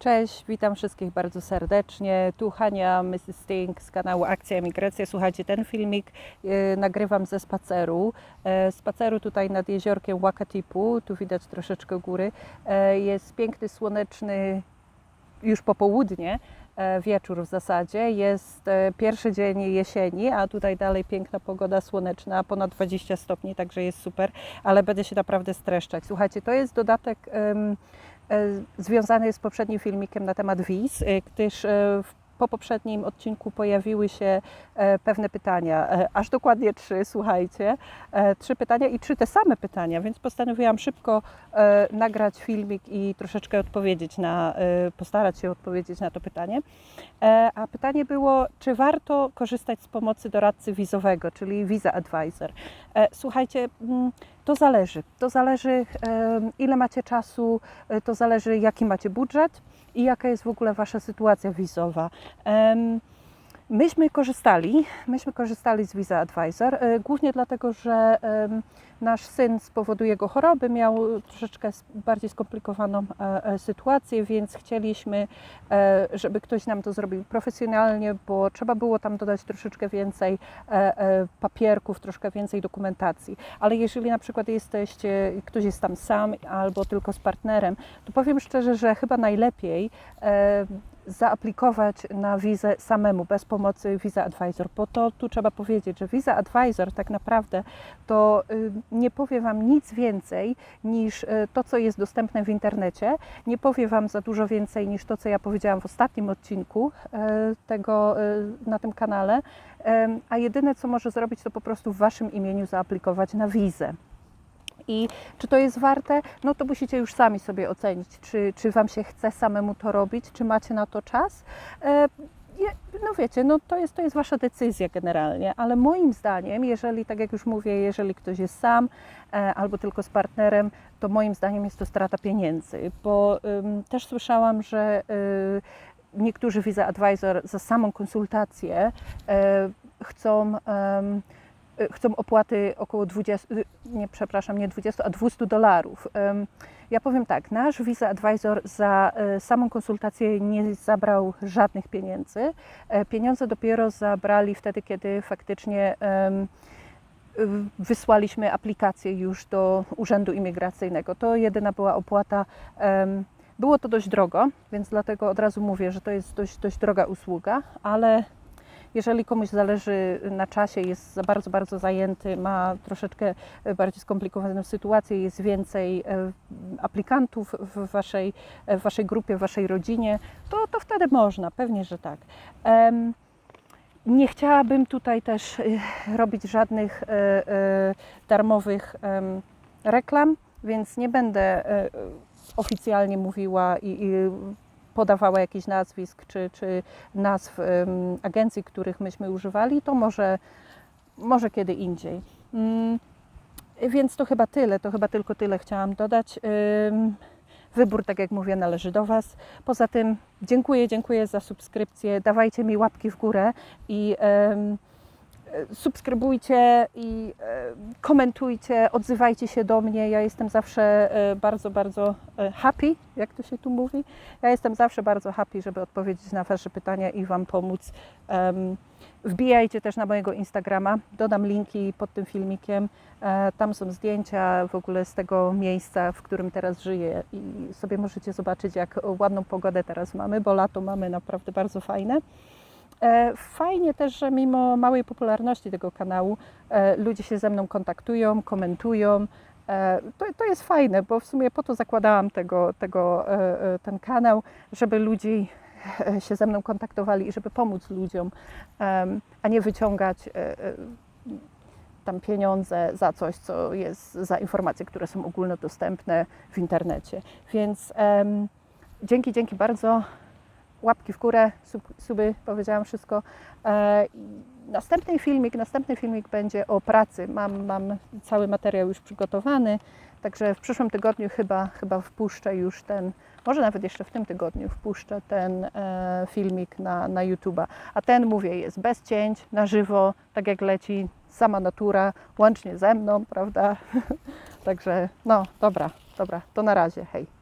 Cześć, witam wszystkich bardzo serdecznie. Tu Hania, Mrs. Sting z kanału Akcja Emigracja. Słuchajcie, ten filmik e, nagrywam ze spaceru. E, spaceru tutaj nad jeziorkiem Wakatipu. Tu widać troszeczkę góry. E, jest piękny, słoneczny już popołudnie, e, wieczór w zasadzie. Jest e, pierwszy dzień jesieni, a tutaj dalej piękna pogoda słoneczna, ponad 20 stopni, także jest super, ale będę się naprawdę streszczać. Słuchajcie, to jest dodatek e, związany z poprzednim filmikiem na temat wiz, e, gdyż e, po poprzednim odcinku pojawiły się pewne pytania, aż dokładnie trzy, słuchajcie, trzy pytania i trzy te same pytania, więc postanowiłam szybko nagrać filmik i troszeczkę odpowiedzieć na, postarać się odpowiedzieć na to pytanie. A pytanie było, czy warto korzystać z pomocy doradcy wizowego, czyli Visa Advisor? Słuchajcie, mm, to zależy. To zależy, ile macie czasu, e, to zależy, jaki macie budżet i jaka jest w ogóle Wasza sytuacja wizowa. Myśmy korzystali, myśmy korzystali z Visa Advisor, e, głównie dlatego, że nasz syn z powodu jego choroby miał troszeczkę bardziej skomplikowaną e, e, sytuację, więc chcieliśmy, żeby ktoś nam to zrobił profesjonalnie, bo trzeba było tam dodać troszeczkę więcej papierków, troszkę więcej dokumentacji. Ale jeżeli na przykład jesteście, ktoś jest tam sam albo tylko z partnerem, to powiem szczerze, że chyba najlepiej zaaplikować na wizę samemu, bez pomocy Visa Advisor, bo to tu trzeba powiedzieć, że Visa Advisor tak naprawdę to y, nie powie Wam nic więcej niż y, to, co jest dostępne w internecie, nie powie Wam za dużo więcej niż to, co ja powiedziałam w ostatnim odcinku y, tego na tym kanale, a jedyne, co może zrobić, to po prostu w Waszym imieniu zaaplikować na wizę. I czy to jest warte? No to musicie już sami sobie ocenić, czy, czy Wam się chce samemu to robić, czy macie na to czas. E, No wiecie, no to jest, to jest Wasza decyzja generalnie, ale moim zdaniem, jeżeli, tak jak już mówię, jeżeli ktoś jest sam e, albo tylko z partnerem, to moim zdaniem jest to strata pieniędzy, bo też słyszałam, że y, niektórzy Visa Advisor za samą konsultację e, chcą chcą opłaty około 20, y, nie przepraszam, nie 20, a 200 dolarów. Ja powiem tak, nasz Visa Advisor za e, samą konsultację nie zabrał żadnych pieniędzy. E, Pieniądze dopiero zabrali wtedy, kiedy faktycznie y, wysłaliśmy aplikację już do Urzędu Imigracyjnego. To jedyna była opłata. Było to dość drogo, więc dlatego od razu mówię, że to jest dość, dość droga usługa, ale jeżeli komuś zależy na czasie, jest za bardzo, bardzo zajęty, ma troszeczkę e, bardziej skomplikowaną sytuację, jest więcej e, aplikantów w waszej, e, w waszej grupie, w waszej rodzinie, to, to wtedy można, pewnie, że tak. Nie chciałabym tutaj też robić żadnych darmowych reklam, więc nie będę oficjalnie mówiła i, i podawała jakichś nazwisk czy, czy nazw agencji, których myśmy używali, to może, może kiedy indziej. Mm, Więc to chyba tyle, to chyba tylko tyle chciałam dodać. Wybór, tak jak mówię, należy do Was. Poza tym dziękuję, dziękuję za subskrypcję. Dawajcie mi łapki w górę i subskrybujcie i e, komentujcie, odzywajcie się do mnie. Ja jestem zawsze e, bardzo, bardzo e, happy, jak to się tu mówi. Ja jestem zawsze bardzo happy, żeby odpowiedzieć na Wasze pytania i Wam pomóc. Wbijajcie też na mojego Instagrama, dodam linki pod tym filmikiem. Tam są zdjęcia w ogóle z tego miejsca, w którym teraz żyję i sobie możecie zobaczyć, jak ładną pogodę teraz mamy, bo lato mamy naprawdę bardzo fajne. E, Fajnie też, że mimo małej popularności tego kanału e, ludzie się ze mną kontaktują, komentują. E, To, to jest fajne, bo w sumie po to zakładałam tego, tego, ten kanał, żeby ludzi się ze mną kontaktowali i żeby pomóc ludziom, a nie wyciągać tam pieniądze za coś, co jest za informacje, które są ogólnodostępne w internecie. Więc dzięki, dzięki bardzo. Łapki w górę, sub, suby, powiedziałam wszystko. E, następny filmik, następny filmik będzie o pracy. Mam, mam cały materiał już przygotowany, także w przyszłym tygodniu chyba, chyba wpuszczę już ten, może nawet jeszcze w tym tygodniu wpuszczę ten e, filmik na, na YouTube'a. A ten, mówię, jest bez cięć, na żywo, tak jak leci sama natura, łącznie ze mną, prawda? Także no, dobra, dobra, to na razie, hej.